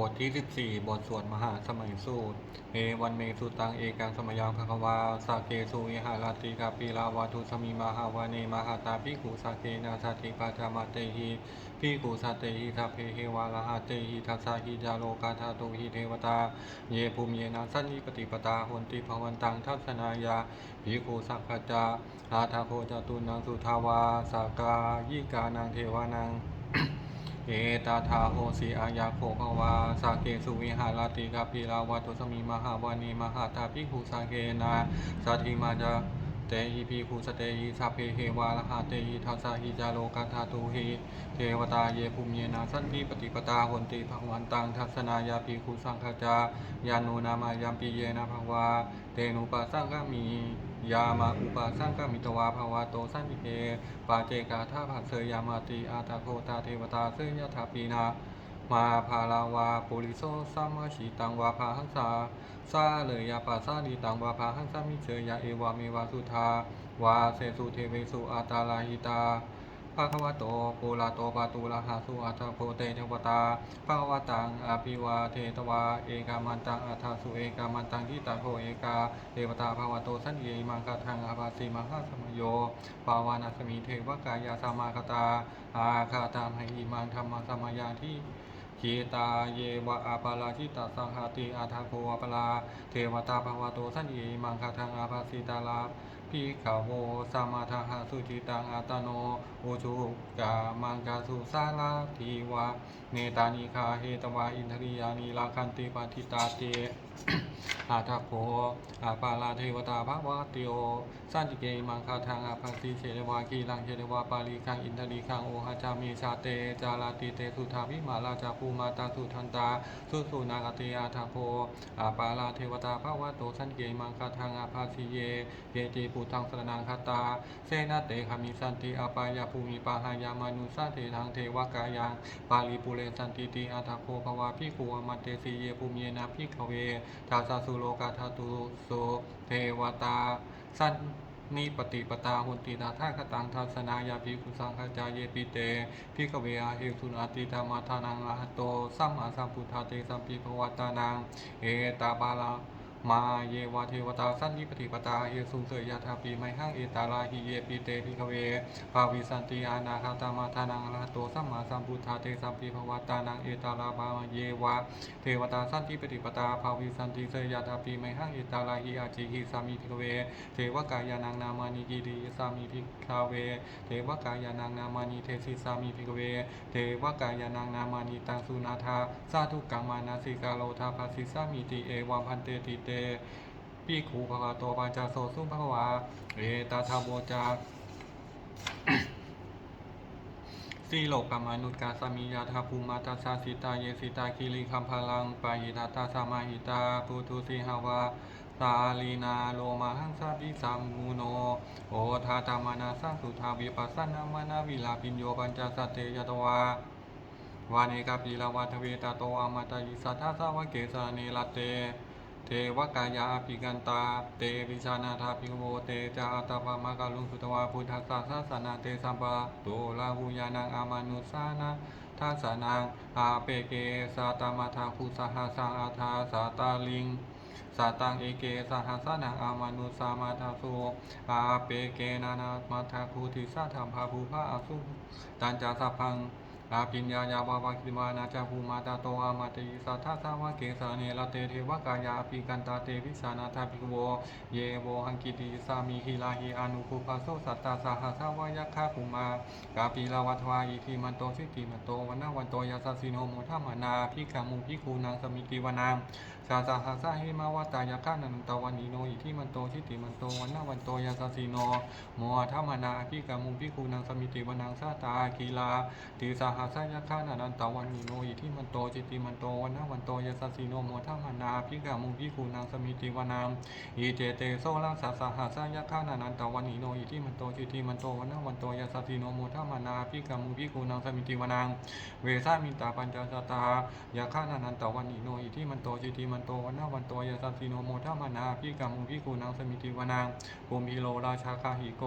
บทที่ 14 บทสวดมหาสมัยสูตร เอวันเมสุตังเอกังสมยังภควาสาเกสุวิหาราติกาปีลาวาทุสมิมหาวาเนมหาตาภิกขุสาเกนาสาติปาจามาเตหิภิกขุสาเตหิทัพเพเฮวาลหาเตหิทัสสาหิจาโลกาธาตุหิเทวตา เยภูมิเยนะสันนิปติปตาหนติภวันตังทัศนายาภิกขุสัพพจาอาทาโคจตุนังสุทาวาสากายิกานังเทวานัง เอตาทาโหสีอายาโคภวาสาเกสุวิหารติกาปิลาวัตุสมีมหาวานีมหาตาภิกขุสาเกนาสัทธิมาจา เตหิภิกขุสเตหิสัพเพเฮวาลหาเตหิทัสสะหิจาโลกัฏฐาตุหิเทวตาเยภูมิเยนาสันติปฏิปตาหนติภวันตังทัศนายาภิกขุสังฆจายานุนามายามปิเยนะภวาเตนุปัสสังฆมียามาอุปสังฆมิตวาภาวาโตสันติเกปาเจกาธาผัสเสยามาติอาตาโคตาเทวตาเสยยถาปีนา มาพาลาวาปุริโสสัมมาชิตังวาพาหังสาซาเลยยาปัสาลีตังวาพาหังสามิเชยยาเอวาเมวาสุธาวาเสสุเทเวสุอาตาลาหิตาภะควะโตปุระโตปาตุระหาสุอัตถโพเตเทวตาภะควะตังอภิวาเทตวา เอกามันตังอัฏฐสุเอกามันตังทิตาโคเอกาเทวตาภะคะวะโตสันเยมังคทังอาภาสีมหาสมโย ปาวานาสมิเทวกายาสมาคตา อาคาตามหิมังธรรมสมายาที่ ขีตาเยวะอาปาราชิตาสังหาติอาทาโกวปลา เทวตาภาวะโตสันเยมังคทังอาภาสิตาลาพิขาวโวสามาทาหาสุจิตังอาตโนโอชุกามังกาสุสาลาทีวะ เนตานิคาเฮตวาอินทริยานิลาคันติปาทิตาเต อาทาโพอาปาลาเทวตาภาวะติโอสันติเกมังคาทางอาภัสสีเชเดวากีลังเชเดวาปาลีคังอินทรีคังโอหาจามีชาเต จาลาติเตสุทาวิมาลาจาภูมาตาสุทันตา สุสุนากติอาทาโพอาปาลาเทวตาภาวะโตสันเกมังคาทางอาภัสสีเยเยติปุทังสรนังคาตาเสนาเตคามิสันติอาปายาภูมิปาหายามานุสาเททางเทวกายังปาลีปุเรสันติติอาทาโพภวาพิคูอมันเตสีเยภูมิเยนะพิขเวทาสาสุโลกาธาตุโสเทวตา สันนิปติปตาหุนตินาท่าคตังทัสนายาภิคุสังฆจายเยปิเตพิกเวอาเฮสุนาติธรรมาทานังอาโตสัมมาสัมพุทธาเตสัมปิภวัตตานัง เอตาบาลา มาเยวาเทวตาสั้นนิปติปตาเฮสุเสยยาธาปีไมหังเอตาลาหิเยปิเตพิกเวภาวิสันติอานาคาตามาทานังอะระหะโตสัมมาสัมพุทธาเตสัมปิภวตานังเอตาลาบาเยวาเทวตาสั้นติปฏิปตาภาวิสันติเสยยาตาปีไมหังเอตาลาหิอาจิหิสามีพิกเวเทวกายานังนามานิกิริสามีพิกเวเทวกายานังนามานิเทศิสามีพิกเวเทวกายานังนามานิตังสุนาธาสาธุกังมานาสิกาโลทาภาสิสามีติเอวัมพันเตติเตปีขูภวะโตปัญจโสสุภวาเอตาทาโบจาสีโลกามนุษย์กาสมียาทาภูมาตาสาสิตาเยสิตาคิริคัมพลังปาหิตาตาสมาหิตาปุทุสิหาวาตาลีนาโลมาหังสาปิสัมมูโนโอทาตามานาสัสุทาวิปัสสนามานาวิลาปิญโยปัญจสัตเตยตวาวาเนกาปีลาวัทเวตาโตอมตายิสัทธาสาวเกสาเนลเต เทวกายาปิกันตา เตวิชานาทาปิโวเตจาตาภามากาลุงสุตวาพุทธัสสะสสนาเตสัมปะโตลาหุยานังอามานุสานาทัสสนังอาเปเกสาตามาทาภูสหสังอาทาสาตาลิงสาตังเอเกสหัสสนังอามานุสามาทาสุอาเปเกนานามาทาคูติสาธรรมภาภูภาอสุตันจาสัพพัง ลาปิญญายาวาวาคิมานาจาภูมาตาโตอามาติสัทธาสาวะเกสาเนลเตเทวกายาปิกันตาเตวิสานาทาภิกโวเยโวหังกิติสามีฮิลาหิอนุภูภาโสสัตตาสหัสาวายคาภูมากาปีลาวัทวาอิทิมันโตสิติมันโตวันนาวันโตยาสสิโนโมทัมมานาพิกามุพิคูนางสมิติวานาง ชาสาหาสาเฮมาวตายาคานันตวันนิโนอิทิมันโตชิติมันโตวันนาวันโตยาสสิโนโมทัมมนาพิกามุพิคูนางสมิติวานางสาตากีลาติสาหัสายะคานันตวันนิโนอิทิมันโตจิติมันโตวันนาวันโตยสัสสิโนโมทัมมนาพิกามุพิคูนางสมิติวานามอิเจเตโซลังสัสาหัสายะคานันตวันนิโนอิทิมันโตจิติมันโตวันนาวันโตยสัสสิโนโมทัมมนาพิกามุพิคูนางสมิติวานางเวสามิตาปัญจสตายะคานันตวันนิโนอิทิมันโตจิติมันันโตวันนาวันโตยาสัสสิโนโมทามานาพิกามุพิคูนางสมิติวานางภูมิโลราชาคาหิโก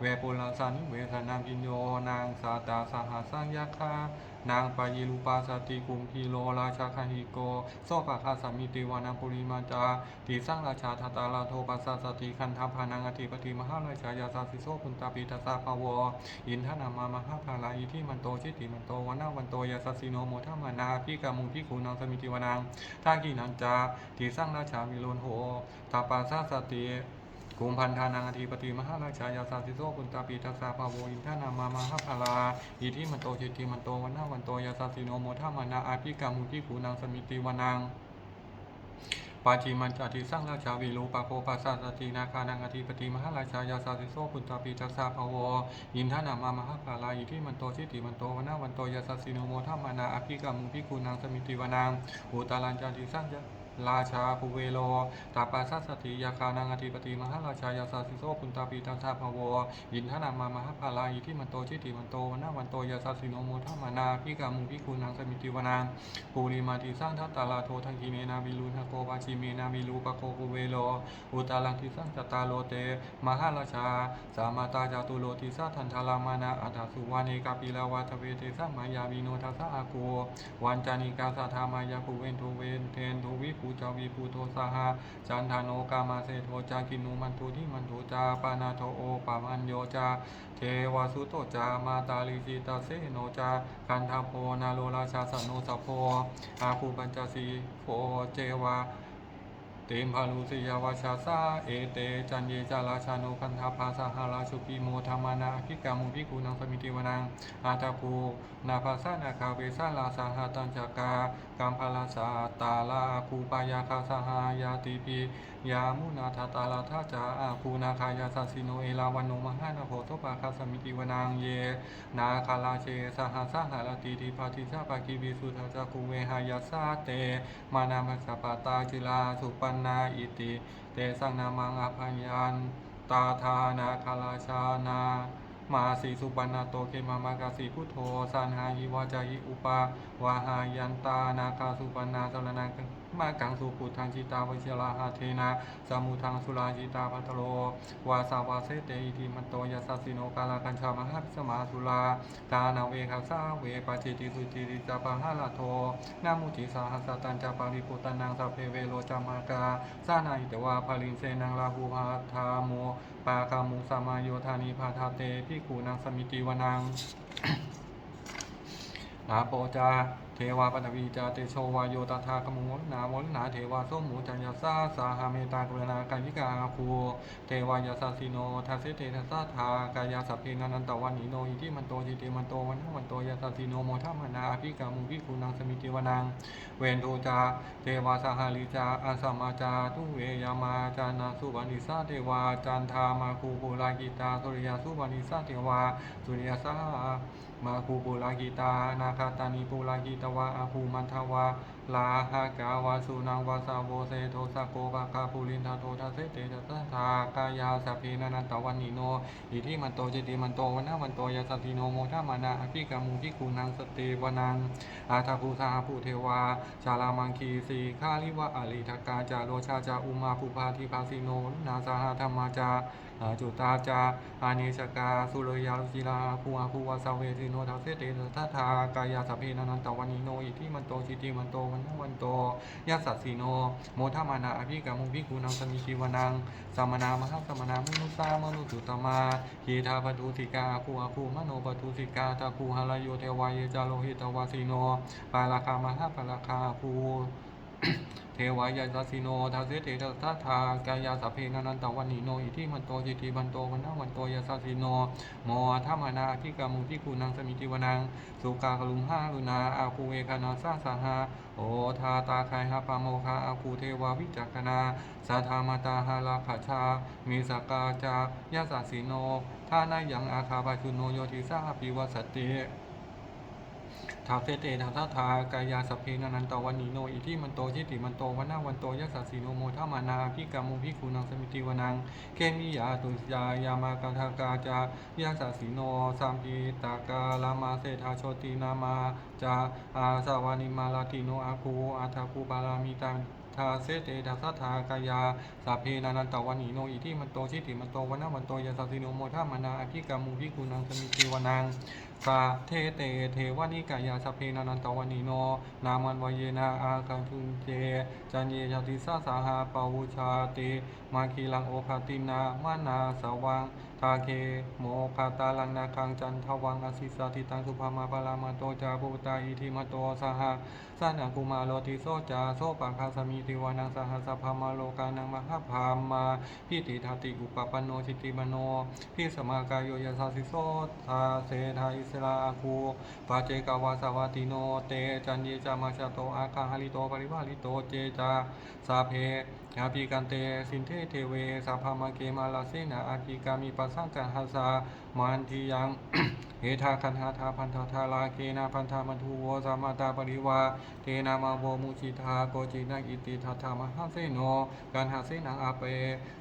เวปุลาสันเวสนามพินโยนางสาตาสหัสสังยาคา นางปายิรูปาสติกุมพีโลราชาคาหิโกโซปะคาสามิติวานังปุริมาจาติสังราชาทาตาลาโทปัสสะสติคันธพานังอธิปติมหาราชายาสาสิโซปุนตาปิตาสาภาวอินทนามามหาภาลาอิทิมันโตชิติมันโตวันนาวันโตยาสสิโนโมทัมานาพิกามุงพิคูนังสมิติวานังทากีนันจาติสังราชาวิโลนโหตาปาสาสติ กุมพันธานังอธิปติมหาราชายาสาสิโซปุนตาปีทัสสาภาโวอินทานามามาหาภาลาอิทิมันโตจิติมันโตวันนาวันโตยาสาสิโนโมทัมมานาอาภิกามุทิคูนังสมิติวานังปาจิมันจติสร้างราชาวิรูปาโคปัสสสตินาคานังอธิปติมหาราชายาสาสิโซปุตตาปีทัสสะภาวอินทานามามหาภาลาอิทิมันโตชิติมันโตวันนาวันโตยาสาสิโนโมทัมมานาอาภิกามุทิคูนังสมิติวานังอุตาลัญจติสร้าง ราชาภูเวโลตาปาสัสสติยาคานังอธิปติมหาราชายาสาสิโซปุนตาปีตังทาภาวอินทนามามหาภาลาอิทิมันโตชิติมันโตวันนาวันโตยาสาสิโนโมทัมานาพิกามุพิคูนังสมิติวานังปูริมาติสร้างทัตตาลาโททังกีเมนาวิลุนหโกวาชิเมนาวิลูปะโคภูเวโลอุตาลังทิสร้างจตตาโลเต มหาราชา สามาตาจาตุโลทิสาทันทารามานาอัฏฐสุวาเนกาปิลาวาทเวเตสมายาวิโนทัสสะอาโกวันจานิกาสัทธามายาภูเวนโทเวนเทนโทวิภจาวีภูโทสหะจันทานโนกามาเสโทจากินูมันทูทิมันทูจาปานาโทโอปามันโยจาเทวาสุโตจามาตาลิสิตาเสโนจาคันทาโพนาโลราชาสนโนสะโพอาภูปัญจสีโพเจวา เตมพาลุสิยาวาชาสาเอเตจันเยจาราชาโนคันธาภาสหาราชุปิโมธรรมานาภิกามุภิกุนังสมิติวนังอาตาภูนาภาสานาคาเวสาลาสาหาตัญจากากามพาลาสาตาลาคูปายาคาสหายาติปียามุนาทาตาลาทาจาอาภูนาคายาสัสิโนเอลาวันโนมหานาโพโสปาคาสมิติวนังเย นาคาลาเชสหสหาลติติปาติชาปากิวิสุทธาจักคุเวหายาสาเต มานามัสปาตาจิลาสุปันนาอิติ เตสังนามังอภัยยันตาทานาคาลาชานามาสีสุปันนาโตเกมามากาสีพุทโธสานหายิวาจายิอุปาวาหายันตานาคาสุปันนาสรนัง มากังสุปุทังจิตาวชิราหาเทนาสามุทังสุราจิตาพัทโลวาสาวาเสเตอิติมันโตยัสสสสิโนกาลากัญชามหาพิสมาสุราตานาเวคาสาเวปาจิติสุจิติจาปะหาลาโทนามุจิสาหัสตันจาปาริปุตตนังสัพเพเวโลจามากาสานาอิตวาภาลินเสนังลาหูพาธาโมปาคามุสมาโยธานิพาทาเตพิขูนังสมิติวนัง นาโปจา เทวาปนวีจา เตโชวาโยตถาคมุนาวลนาเทวาโสมูจัญญาสาสาหาเมตากรณากายิกาคูเทวายาสาสิโนทัสเสเตทัสสะทากายาสัพเพนันตวันนิโนอิทิมันโตจิติมันโตวันนวันโตยาสาสิโนโมทัมนาอภิกามุภิคูนังสมิติวนัง เวนโทจา เทวาสหาลิจาอาสมาจา ทุเวยามาจานาสุวานิสาเทวาจันทามาคูปุรากิตาสุริยาสุวานิสาเทวาสุริยาสามาคูปุรากิตานาคาตานิปุรากิตวะอาภูมันทวาลาหากาวาสุนังวาสาโวเซโทสะโกปะคาภูรินทาโททัสเสเตทัสสะทากายาสัพเพนันตวันนิโนอิทิมันโตเจติมันโตวันนาวันโตยาสติโนโมทามานาอภิกามุภิคูนังสเตวนังอาทาภูสาภูเทวาชาลามังคีสีคาลิวะอาลิทกาจาโรชาจาอุมาภูพาธิภาสิโนนาสาหธรรมาจา อาจุตาจาอาเนชกา สุรยาลุจิลาภูอาภูวาสาเวสิโนทัสเสเตทัทธากายาสัพเพนันตวันิโนอิทิมันโตจิติมันโตวันวันโตยัสสสิโน โมทามานาอภิกามุภิคูนังสมิชีวนังสมนามหาสมนามนุสามนุสุตมาฮีทาปทุสิกาภูอาภูมโนปทุสิกาตาภูหาลโยเทวายจาโลหิตวาสิโนปาราคามหาปาราคาภู เทวายาสิโนทาเสเตทัสทากายาสพเพนันตวันนิโนอิทิมันโตจิติบันโตวันนาวันโตยาสสิโนโมทัมมานาทิกามุทิคูนังสมิติวนังสุกากลุมห้าลุนาอาคูเวคานาสาสหาโอทาตาคายหาปาโมคาอาคูเทวาวิจักนาสัทธามาตาหาลาขชา มีสกาจายาสสิโนท่านายังอาคาปาชุโนโยติสาปิวัสติ ทาเสเตทาทาทากายาสเพนันตวันนิโนอิทิมันโตชิติมันโตวันนาวันโตยัสสสิโนโมทามานาพิกามุพิคูนังสมิติวนังเคมิยาตุยายามากาทากาจายาสสสิโนสามปีตากาลามาเศธาโชตินามาจาอาสาวานิมาลาติโนอาคูอาทาคูบาลามิตัง ทาเสเตทัสะทากายาสัพเพนานันตวันีโนอิทิมันโตชิติมันโตวันะมันโตยาสัสิโนโมทามนาอภิกามุภิกุนังสมิติวนังสาเทเตเทวานิกายาสพเพนานันตวันีโน นามันวเยนาอาคันทุนเจจันเยชาติสาสาหาปาวุชาติมาคีลังโอภาตินามานาสวัง ทาเคโมคาตาลังนาคังจันทวังอสิสาติตังสุภามาปาลามาโตจาภูตาอิทิมาโตสหะสานังกุมาโลติโซจาโซปังคาสมิติวานังสหัสสะพามาโลกานังมหาพามาพิติทติอุปปันโนชิติมโนพิสมากายโยยสาสิโสทาเสทาอิสลาอาคูปาเจกาวาสวัติโนเตจันเยจามาชาโตอาคาหลิโตปริวาลิโตเจจาสาเพยาปีกันเตสินเทเทเวสัพพมาเกมาลาเสนาอากิกามิปัสสังกันหานทิยังเอทาคันหาทาพันธาทาลาเกนาพันธามันทูโวสามาตาปริวา เทนามาโวมุชิทาโกจินาอิติทัตถามหาเสโนกันหาเสนังอาเป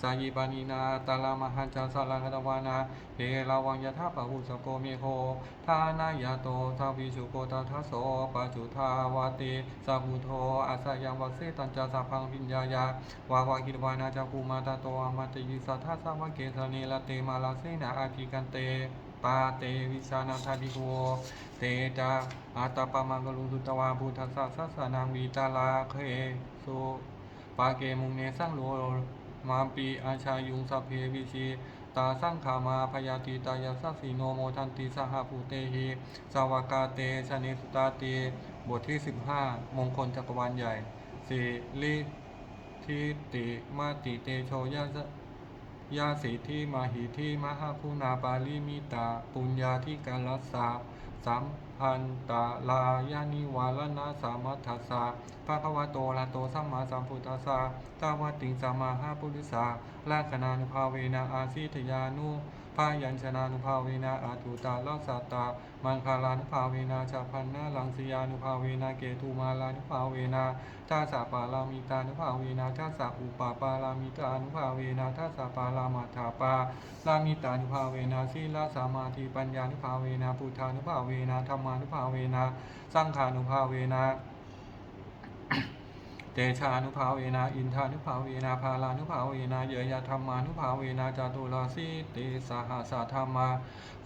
สายิปานีนาตาลามหันจาสาลังคตวานาเฮลาวังยะทาปะหุสโกเมโหทานายาโตทาวิชุโกตาทัสโสปัจจุทาวาติสัพพุโทอาสายังวัสเสตัญจาสัพพังวิญญาญาวาวาคิดวานาจักุมาตาโตอามาติยิสัทธาสาวะเกสเนละเตมาลาเสนาอาภิกันเตเตปาเตวิสานาทาดิโกเตจาอาตาปามังกลุสุตวาภูทัสสะสัสสนังวีตาลาเคสุปาเกมุงเนสังโลมาปีอาชายุงสัพเพวิชีตาสังขามาพยาติตายาสัสสีโนโมทันติสหภูเตหิสาวากาเตชเนสุตาเตบทที่ 15 มงคลจักรวาลใหญ่สิลิทิติมาติเตโชยะสะ ยาสิทธิมาหิที่มหาคุณาปาลิมิตา ปุญญาที่กาลสาสัมพันตาลายานิวาลนาสามัทธัสสะภะควะโตละโตสัมมาสัมพุทธัสสะตาวติงสัมมาหาปุริสาลาคณานุภาเวนาอาสิทยานุ พายัญชนานุภาเวนะอาตุตาลัสัตตา มังคาลานุภาเวนะชาพันนาลังสยานุภาเวนะเกตุมาลานุภาเวนะทัสสะปาลามิตานุภาเวนะทัสสะอุปาปาลามิตานุภาเวนะทัสสะปาลามาถาปาลามิตานุภาเวนะสีลาสามาธิปัญญานุภาเวนะพุทธานุภาเวนะธรรมานุภาเวนะสังขานุภาเวนะ เตชานุภาเวนะอินทานุภาเวนะพาลานุภาเวนะเยยธรรมานุภาเวนะจตุราสีติสหัสธรรมา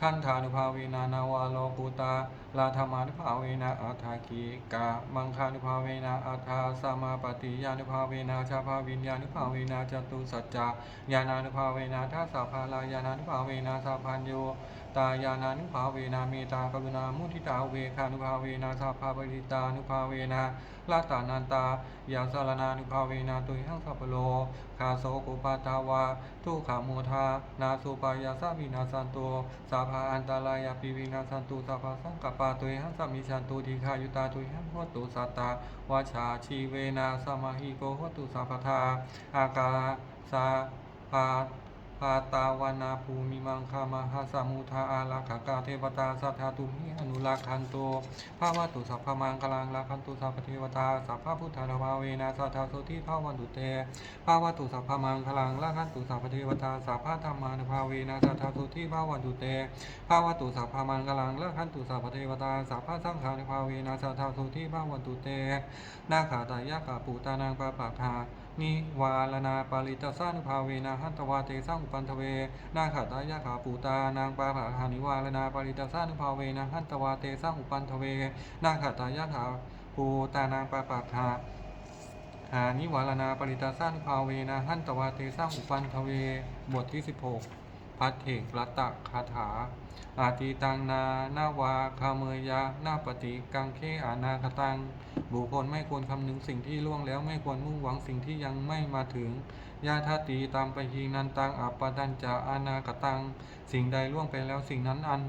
ขันธานุภาเวนะนาวาโลกุตาลาธรรมานุภาเวนะอัฏฐากีกามังคานุภาเวนะอัฏฐาสมาปฏิยานุภาเวนะชาภาวิญญานุภาเวนะจตุสัจจายานานุภาเวนะทัสสะภาลายานานุภาเวนะสัพพัญโยตายานานุภาเวนะเมตตากรุณามุทิตาเวคานุภาเวนะสัพพะปริตานุภาเวนะลาตานันตายาสารนานุภาเวนะตุยหังสัพพโลคาโสกุปาตาวาทุขาโมทานาสุปายาสามินาสันโตสาภาอันตรายาปิวินาสันตุสาภาสังกปปาตุยหังสัมมิชันตุทิคายุตาตุยหังโหตุสัตตาวาชาชีเวนะสมาหิโกโหตุสัพพทาอากาสาภา ปาตาวานาภูมิมังคามหาสมุทาอาลาขากาเทวตาสัทธาตุมิอนุราคันโตภาวะตุสัพพมังคลังลาคันตุสัพพเทวตาสัพพพุทธานาภาเวนะสัทธาโสติภาวันตุเตภาวะตุสัพพมังคลังลาคันตุสัพพเทวตาสัพพธรรมานุภาเวนะสัทธาโสติภาวันตุเตภาวะตุสัพพมังคลังลาคันตุสัพพเทวตาสัพพสังฆานุภาเวนะสัทธาโสติภาวันตุเตนาคาตายากาปูตานังปะปะคา นิวาลนาปาริตาสานุภาเวนะหัตวาเตสังอุปันทเวนาขาตายาขาปูตานางปาผาหานิวาลนาปาริตาสานุภาเวนะหัตวาเตสังอุปันทเวนาขาตายาขาปูตานางปาปาหาหานิวาลนาปาริตาสานุภาเวนะหันตวาเตสังอุปันทเว บทที่ 16 พัทเถกรัตตคาถา อาติตังนานาวาคาเมยยะนาปฏิกังเคอานาคตัง บุคคลไม่ควรคำนึงสิ่งที่ล่วงแล้วไม่ควรมุ่งหวังสิ่งที่ยังไม่มาถึงยาทาตีตามไปหีนันตังอัปปดัญจาอานาคตัง สิ่งใดล่วงไปแล้วสิ่งนั้นอัน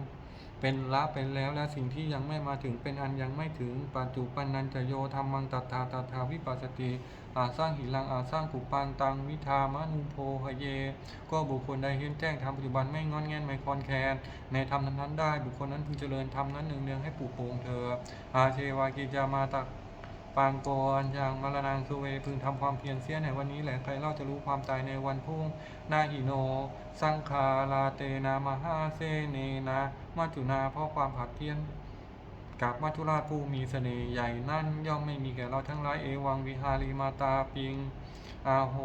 เป็นละไปแล้วและสิ่งที่ยังไม่มาถึงเป็นอันยังไม่ถึงปัจจุปันนันจะโยธรรมังตัตถาตัตถาวิปัสสติอาสร้างหิรังอาสร้างกุปานตังวิธามนุโพหเย ก็บุคคลใดเห็นแจ้งธรรมปัจจุบันไม่งอนแงนไม่คอนแคนในธรรมนั้นได้ บุคคลนั้นพึงเจริญธรรมนั้นหนึ่งเนืองให้ปลูกโปงเธออาเชวากิจามาตัก ปางโกอัญญังมรณังสุเวพึงทำความเพียรเสียในวันนี้แหละใครเล่าจะรู้ความตายในวันพุ่งนาหิโน สังคาลาเตนามหาเซเนนะมัจจุนาเพราะความผัดเพี้ยนกับมัทุราชผู้มีเสน่ห์ใหญ่นั่นย่อมไม่มีแก่เราทั้งหลายเอวังวิหารีมาตาปิงอาโห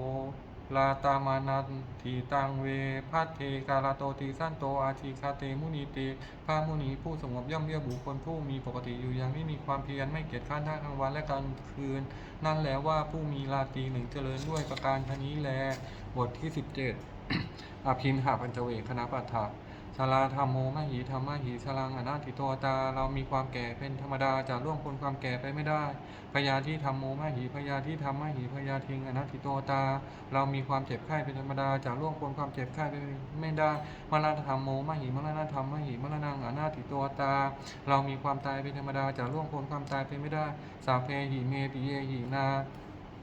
ลาตามานันทีตังเวพัทเทกาลาโตติสันโตอาชีคาเตมุนีเตพระมุนีผู้สงบย่อมเรียกบุคคลผู้มีปกติอยู่อย่างไม่มีความเพียรไม่เกียจข้านทั้งกลางวันและกลางคืน นั่นแล้วว่าผู้มีราตรีหนึ่งเจริญด้วยประการชนี้แลบทที่17อภินหาปัญจเวคคณะปัฏฐา ชาลาธรรมโมมหิธรรมหิชลังอนาติโตตา เรามีความแก่เป็นธรรมดาจะล่วงพ้นความแก่ไปไม่ได้พยาที่ธรรมโมมหิพยาที่ธรรมหิพยาทิงอนัตติโตตา เรามีความเจ็บไข้เป็นธรรมดาจะล่วงพ้นความเจ็บไข้ไปไม่ได้มรณะธรรมโมมหิมรณะธรรมมหิมรณังอนาติโตตา เรามีความตายเป็นธรรมดาจะล่วงพ้นความตายไปไม่ได้ สาเพหิเมติเยหินา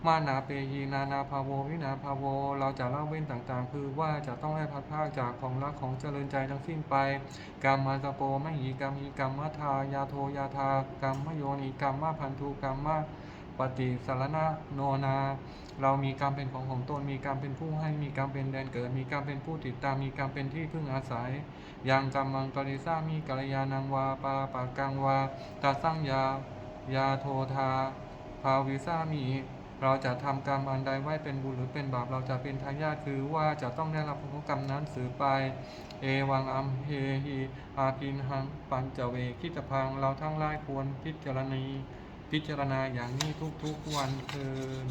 มานาเปยีนานาภาโววินาภาโว เราจะเล่าเว้นต่างๆ คือว่าจะต้องได้พัดภาคจากของรักของเจริญใจทั้งสิ้นไปกรรมมาสโปมหีกรรมีกรรมทายาโทยาทากรรมโยนิกรรมมาพันธุกรรมมาปฏิสารณะโนนา เรามีกรรมเป็นของของตนมีกรรมเป็นผู้ให้มีกรรมเป็นแดนเกิด มีกรรมเป็นผู้ติดตามมีกรรมเป็นที่พึ่งอาศัยยังกรรมังกริสามีกัลยาณังวาปาปากังวาตาสังยายาโทธาภาวิสามี เราจะทำกรรมอันใดไว้เป็นบุญหรือเป็นบาปเราจะเป็นทายาทคือว่าจะต้องได้รับผลกรรมนั้นสืบไป เอวังอัมเฮหิอาพินหังปัญจเวคิจพังเราทั้งหลายควรพิจารณีพิจารณาอย่างนี้ทุกๆวันเทิน